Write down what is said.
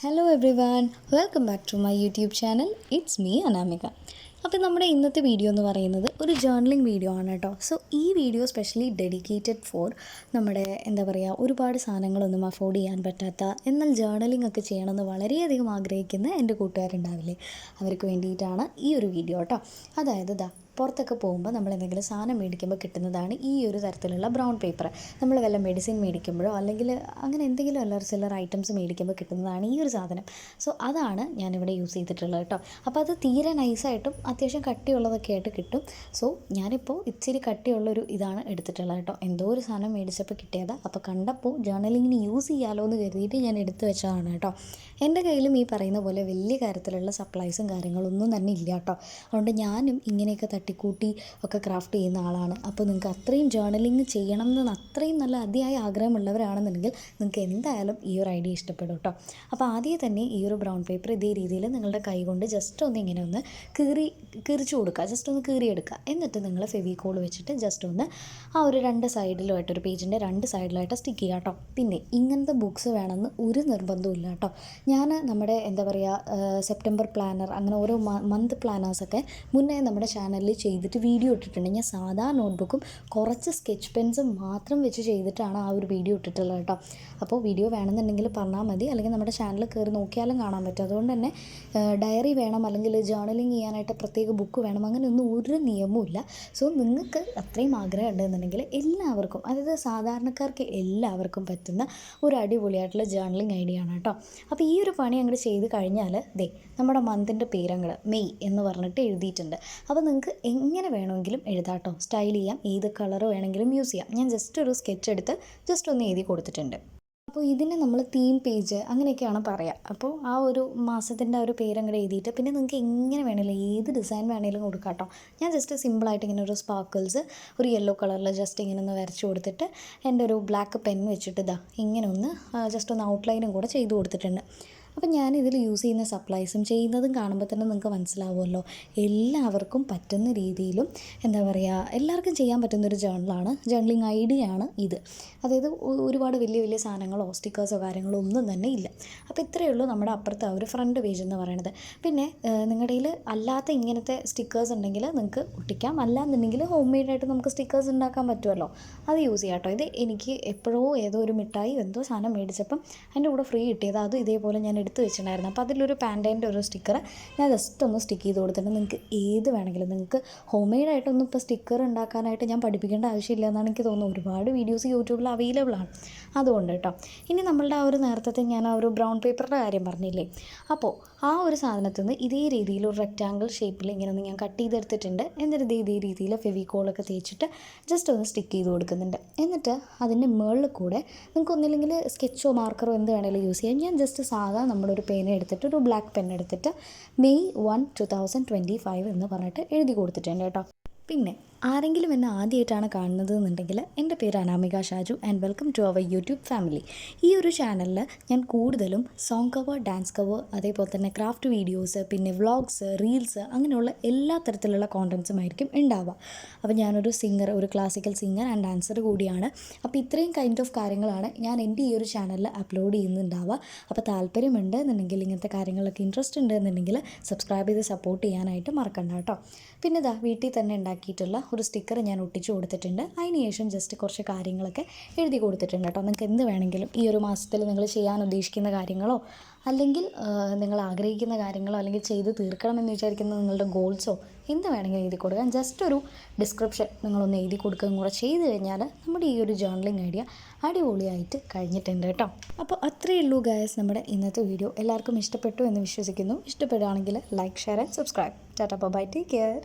Hello everyone welcome back to my YouTube channel it's me Anamika അപ്പോൾ നമ്മുടെ ഇന്നത്തെ video എന്ന് പറയുന്നത് ഒരു ജേർണലിംഗ് വീഡിയോ ആണ് കേട്ടോ സോ ഈ വീഡിയോ സ്പെഷ്യലി ഡെഡിക്കേറ്റഡ് ഫോർ നമ്മുടെ എന്താ പറയുക ഒരുപാട് സാധനങ്ങളൊന്നും അഫോർഡ് ചെയ്യാൻ പറ്റാത്ത എന്നാൽ ജേർണലിംഗ് ഒക്കെ ചെയ്യണമെന്ന് വളരെയധികം ആഗ്രഹിക്കുന്ന എന്റെ കൂട്ടുകാരുണ്ടാവില്ലേ? അവർക്ക് വേണ്ടിയിട്ടാണ് ഈ ഒരു വീഡിയോ കേട്ടോ അതായത് ദാ പുറത്തൊക്കെ പോകുമ്പോൾ നമ്മൾ എന്തെങ്കിലും സാധനം മേടിക്കുമ്പോൾ കിട്ടുന്നതാണ് ഈ ഒരു തരത്തിലുള്ള ബ്രൗൺ പേപ്പർ നമ്മൾ വല്ല മെഡിസിൻ മേടിക്കുമ്പോഴോ അല്ലെങ്കിൽ അങ്ങനെ എന്തെങ്കിലും അല്ലറ ചില്ലർ ഐറ്റംസ് മേടിക്കുമ്പോൾ കിട്ടുന്നതാണ് ഈ ഒരു സാധനം. സോ അതാണ് ഞാനിവിടെ യൂസ് ചെയ്തിട്ടുള്ളത് കേട്ടോ അപ്പോൾ അത് തീരെ നൈസായിട്ടും അത്യാവശ്യം കട്ടിയുള്ളതൊക്കെ ആയിട്ട് കിട്ടും. സോ ഞാനിപ്പോൾ ഇച്ചിരി കട്ടിയുള്ളൊരു ഇതാണ് എടുത്തിട്ടുള്ളത് കേട്ടോ എന്തോ ഒരു സാധനം മേടിച്ചപ്പോൾ കിട്ടിയതാണ് അപ്പോൾ കണ്ടപ്പോൾ ജേർണലിങ്ങിന് യൂസ് ചെയ്യാമല്ലോ എന്ന് കരുതിയിട്ട് ഞാൻ എടുത്തു വെച്ചതാണ് കേട്ടോ എന്റെ കയ്യിലും ഈ പറയുന്ന പോലെ വലിയ കാര്യത്തിലുള്ള സപ്ലൈസും കാര്യങ്ങളൊന്നും തന്നെ ഇല്ല കേട്ടോ അതുകൊണ്ട് ഞാനും ഇങ്ങനെയൊക്കെ തട്ടിക്കൂട്ടി ഒക്കെ ക്രാഫ്റ്റ് ചെയ്യുന്ന ആളാണ്. അപ്പോൾ നിങ്ങൾക്ക് അത്രയും ജേർണലിങ് ചെയ്യണം എന്ന് അത്രയും നല്ല അതിയായ ആഗ്രഹമുള്ളവരാണെന്നുണ്ടെങ്കിൽ നിങ്ങൾക്ക് എന്തായാലും ഈ ഒരു ഐഡിയ ഇഷ്ടപ്പെടും കേട്ടോ അപ്പോൾ ആദ്യം തന്നെ ഈ ഒരു ബ്രൗൺ പേപ്പർ ഇതേ രീതിയിൽ നിങ്ങളുടെ കൈ കൊണ്ട് ജസ്റ്റ് ഒന്ന് ഇങ്ങനെ ഒന്ന് കീറി കീറിച്ചു കൊടുക്കുക. ജസ്റ്റ് ഒന്ന് കീറിയെടുക്കുക. എന്നിട്ട് നിങ്ങൾ ഫെവിക്കോൾ വെച്ചിട്ട് ജസ്റ്റ് ഒന്ന് ആ ഒരു രണ്ട് സൈഡിലുമായിട്ട് ഒരു പേജിന്റെ രണ്ട് സൈഡിലായിട്ട് സ്റ്റിക്ക് ചെയ്യുക കേട്ടോ പിന്നെ ഇങ്ങനത്തെ ബുക്ക്സ് വേണമെന്ന് ഒരു നിർബന്ധവും ഇല്ല കേട്ടോ ഞാൻ നമ്മുടെ എന്താ പറയുക സെപ്റ്റംബർ പ്ലാനർ അങ്ങനെ ഓരോ മന്ത് പ്ലാനേഴ്സൊക്കെ മുന്നേ നമ്മുടെ ചാനലിൽ ചെയ്തിട്ട് വീഡിയോ ഇട്ടിട്ടുണ്ട്. ഞാൻ സാധാ നോട്ട്ബുക്കും കുറച്ച് സ്കെച്ച് പെൻസും മാത്രം വെച്ച് ചെയ്തിട്ടാണ് ആ ഒരു വീഡിയോ ഇട്ടിട്ടുള്ളത് കേട്ടോ. അപ്പോൾ വീഡിയോ വേണമെന്നുണ്ടെങ്കിൽ പറഞ്ഞാൽ മതി. അല്ലെങ്കിൽ നമ്മുടെ ചാനൽ കയറി നോക്കിയാലും കാണാൻ പറ്റും. അതുകൊണ്ട് തന്നെ ഡയറി വേണം അല്ലെങ്കിൽ ജേർണലിങ് ചെയ്യാനായിട്ട് പ്രത്യേക ബുക്ക് വേണം. അങ്ങനെ ഒന്നും ഒരു നിയമവും ഇല്ല. സോ നിങ്ങൾക്ക് അത്രയും ആഗ്രഹം ഉണ്ടെന്നുണ്ടെങ്കിൽ എല്ലാവർക്കും അതായത് സാധാരണക്കാർക്ക് എല്ലാവർക്കും പറ്റുന്ന ഒരു അടിപൊളിയായിട്ടുള്ള ജേർണലിങ് ഐഡിയ ആണ് കേട്ടോ. അപ്പോൾ ഈ ഒരു പണി അങ്ങോട്ട് ചെയ്ത് കഴിഞ്ഞാൽ ദേ നമ്മുടെ മന്തിന്റെ പേരങ്ങൾ മെയ് എന്ന് പറഞ്ഞിട്ട് എഴുതിയിട്ടുണ്ട്. അപ്പോൾ നിങ്ങൾക്ക് എങ്ങനെ വേണമെങ്കിലും എഴുതാം കേട്ടോ സ്റ്റൈൽ ചെയ്യാം. ഏത് കളർ വേണമെങ്കിലും യൂസ് ചെയ്യാം. ഞാൻ ജസ്റ്റ് ഒരു സ്കെച്ച് എടുത്ത് ജസ്റ്റ് ഒന്ന് എഴുതി കൊടുത്തിട്ടുണ്ട്. അപ്പോൾ ഇതിനെ നമ്മൾ തീം പേജ് അങ്ങനെയൊക്കെയാണ് പറയുക അപ്പോൾ ആ ഒരു മാസത്തിന്റെ ആ ഒരു പേരങ്ങടെ എഴുതിയിട്ട് പിന്നെ നിങ്ങൾക്ക് എങ്ങനെ വേണമെങ്കിലും ഏത് ഡിസൈൻ വേണമെങ്കിലും കൊടുക്കാം കേട്ടോ ഞാൻ ജസ്റ്റ് സിമ്പിളായിട്ട് ഇങ്ങനെ ഒരു സ്പാർക്കിൾസ് ഒരു യെല്ലോ കളറിൽ ജസ്റ്റ് ഇങ്ങനെ ഒന്ന് വരച്ച് കൊടുത്തിട്ട് എന്റെ ഒരു ബ്ലാക്ക് പെൻ വെച്ചിട്ട് ഇതാ ഇങ്ങനെ ഒന്ന് ജസ്റ്റ് ഒന്ന് ഔട്ട്ലൈനും കൂടെ ചെയ്ത് കൊടുത്തിട്ടുണ്ട്. അപ്പം ഞാൻ ഇതിൽ യൂസ് ചെയ്യുന്ന സപ്ലൈസും ചെയ്യുന്നതും കാണുമ്പോൾ തന്നെ നിങ്ങൾക്ക് മനസ്സിലാവുമല്ലോ. എല്ലാവർക്കും പറ്റുന്ന രീതിയിലും എന്താ പറയുക എല്ലാവർക്കും ചെയ്യാൻ പറ്റുന്നൊരു ജേണലാണ് ജേണലിങ് ആണ്. ഇത്. അതായത് ഒരുപാട് വലിയ വലിയ സാധനങ്ങളോ സ്റ്റിക്കേഴ്സോ കാര്യങ്ങളോ ഒന്നും തന്നെ ഇല്ല. അപ്പോൾ ഇത്രയേ ഉള്ളൂ നമ്മുടെ അപ്പുറത്തെ ഒരു ഫ്രണ്ട് പേജ് എന്ന് പറയുന്നത്. പിന്നെ നിങ്ങളുടെ കയ്യിൽ അല്ലാത്ത ഇങ്ങനത്തെ സ്റ്റിക്കേഴ്സ് ഉണ്ടെങ്കിൽ നിങ്ങൾക്ക് ഒട്ടിക്കാം. അല്ലാന്നുണ്ടെങ്കിൽ ഹോം മെയ്ഡായിട്ട് നമുക്ക് സ്റ്റിക്കേഴ്സ് ഉണ്ടാക്കാൻ പറ്റുമല്ലോ. അത് യൂസ് ചെയ്യാം കേട്ടോ ഇത് എനിക്ക് എപ്പോഴോ ഏതോ ഒരു മിഠായി എന്തോ സാധനം മേടിച്ചപ്പം അതിന്റെ കൂടെ ഫ്രീ കിട്ടിയത്. അതും ഇതേപോലെ ഞാൻ എടുത്ത് വെച്ചിട്ടുണ്ടായിരുന്നു. അപ്പോൾ അതിലൊരു പാന്റേന്റെ ഒരു സ്റ്റിക്കർ ഞാൻ ജസ്റ്റ് ഒന്ന് സ്റ്റിക്ക് ചെയ്ത് കൊടുത്തിട്ട് നിങ്ങൾക്ക് ഏത് വേണമെങ്കിലും നിങ്ങൾക്ക് ഹോം മെയ്ഡായിട്ടൊന്നും ഇപ്പോൾ സ്റ്റിക്കർ ഉണ്ടാക്കാനായിട്ട് ഞാൻ പഠിപ്പിക്കേണ്ട ആവശ്യമില്ല എന്നാണ് എനിക്ക് തോന്നുന്നത്. ഒരുപാട് വീഡിയോസ് യൂട്യൂബിൽ അവൈലബിൾ ആണ്. അതുകൊണ്ട് കേട്ടോ. ഇനി നമ്മളുടെ ആ ഒരു നേരത്തെ ഞാൻ ആ ഒരു ബ്രൗൺ പേപ്പറിന്റെ കാര്യം പറഞ്ഞില്ലേ? അപ്പോൾ ആ ഒരു സാധനത്തിൽ നിന്ന് ഇതേ രീതിയിൽ ഒരു റെക്റ്റാങ്കിൾ ഷേപ്പിൽ ഇങ്ങനെ ഒന്ന് ഞാൻ കട്ട് ചെയ്തെടുത്തിട്ടുണ്ട്. എന്നിട്ട് ഇതേ രീതിയിൽ ഫെവിക്കോളൊക്കെ തേച്ചിട്ട് ജസ്റ്റ് ഒന്ന് സ്റ്റിക്ക് ചെയ്ത് കൊടുക്കുന്നുണ്ട്. എന്നിട്ട് അതിന്റെ മുകളിൽ കൂടെ നിങ്ങൾക്ക് ഒന്നില്ലെങ്കിൽ സ്കെച്ചോ മാർക്കറോ എന്ത് വേണമെങ്കിലും യൂസ് ചെയ്യാം. ഞാൻ ജസ്റ്റ് സാധാ നമ്മുടെ ഒരു പേന എടുത്തിട്ട് ഒരു ബ്ലാക്ക് പെൻ എടുത്തിട്ട് May one two thousand twenty five എന്ന് പറഞ്ഞിട്ട് എഴുതി കൊടുത്തിട്ടുണ്ട് കേട്ടോ. പിന്നെ ആരെങ്കിലും എന്നെ ആദ്യമായിട്ടാണ് കാണുന്നത് എന്നുണ്ടെങ്കിൽ എന്റെ പേര് Anamika Shaju and welcome to our YouTube family ഈ ഒരു ചാനലിൽ ഞാൻ കൂടുതലും സോങ് കവർ ഡാൻസ് കവർ അതേപോലെ തന്നെ ക്രാഫ്റ്റ് വീഡിയോസ് പിന്നെ വ്ളോഗ്സ് റീൽസ് അങ്ങനെയുള്ള എല്ലാ തരത്തിലുള്ള കോണ്ടൻസും ആയിരിക്കും ഉണ്ടാവുക. അപ്പോൾ ഞാനൊരു സിംഗർ ഒരു ക്ലാസിക്കൽ സിംഗർ ആൻഡ് ഡാൻസർ കൂടിയാണ്. അപ്പോൾ ഇത്രയും കൈൻഡ് ഓഫ് കാര്യങ്ങളാണ് ഞാൻ എന്റെ ഈ ഒരു ചാനലിൽ അപ്ലോഡ് ചെയ്യുന്നുണ്ടാവുക. അപ്പോൾ താല്പര്യമുണ്ട് എന്നുണ്ടെങ്കിൽ ഇങ്ങനത്തെ കാര്യങ്ങളൊക്കെ ഇൻട്രസ്റ്റ് ഉണ്ട് എന്നുണ്ടെങ്കിൽ സബ്സ്ക്രൈബ് ചെയ്ത് സപ്പോർട്ട് ചെയ്യാനായിട്ട് മറക്കണ്ട കേട്ടോ. പിന്നെ ഇതാ വീട്ടിൽ തന്നെ ഉണ്ടാക്കിയിട്ടുള്ള ഒരു സ്റ്റിക്കർ ഞാൻ ഒട്ടിച്ചു കൊടുത്തിട്ടുണ്ട്. അതിന് ശേഷം ജസ്റ്റ് കുറച്ച് കാര്യങ്ങളൊക്കെ എഴുതി കൊടുത്തിട്ടുണ്ട് കേട്ടോ. നിങ്ങൾക്ക് എന്ത് വേണമെങ്കിലും ഈ ഒരു മാസത്തിൽ നിങ്ങൾ ചെയ്യാൻ ഉദ്ദേശിക്കുന്ന കാര്യങ്ങളോ അല്ലെങ്കിൽ നിങ്ങൾ ആഗ്രഹിക്കുന്ന കാര്യങ്ങളോ അല്ലെങ്കിൽ ചെയ്ത് തീർക്കണമെന്ന് വിചാരിക്കുന്ന നിങ്ങളുടെ ഗോൾസോ എന്ത് വേണമെങ്കിലും എഴുതി കൊടുക്കാൻ ജസ്റ്റ് ഒരു ഡിസ്ക്രിപ്ഷൻ നിങ്ങളൊന്ന് എഴുതി കൊടുക്കുകയും കൂടെ ചെയ്ത് കഴിഞ്ഞാൽ നമ്മുടെ ഈ ഒരു ജേർണലിംഗ് ഐഡിയ അടിപൊളിയായിട്ട് കഴിഞ്ഞിട്ടുണ്ട് കേട്ടോ. അപ്പോൾ അത്രയേ ഉള്ളൂ ഗായസ് നമ്മുടെ ഇന്നത്തെ വീഡിയോ എല്ലാവർക്കും ഇഷ്ടപ്പെട്ടു എന്ന് വിശ്വസിക്കുന്നു. ഇഷ്ടപ്പെടുകയാണെങ്കിൽ like share and subscribe tata bye take care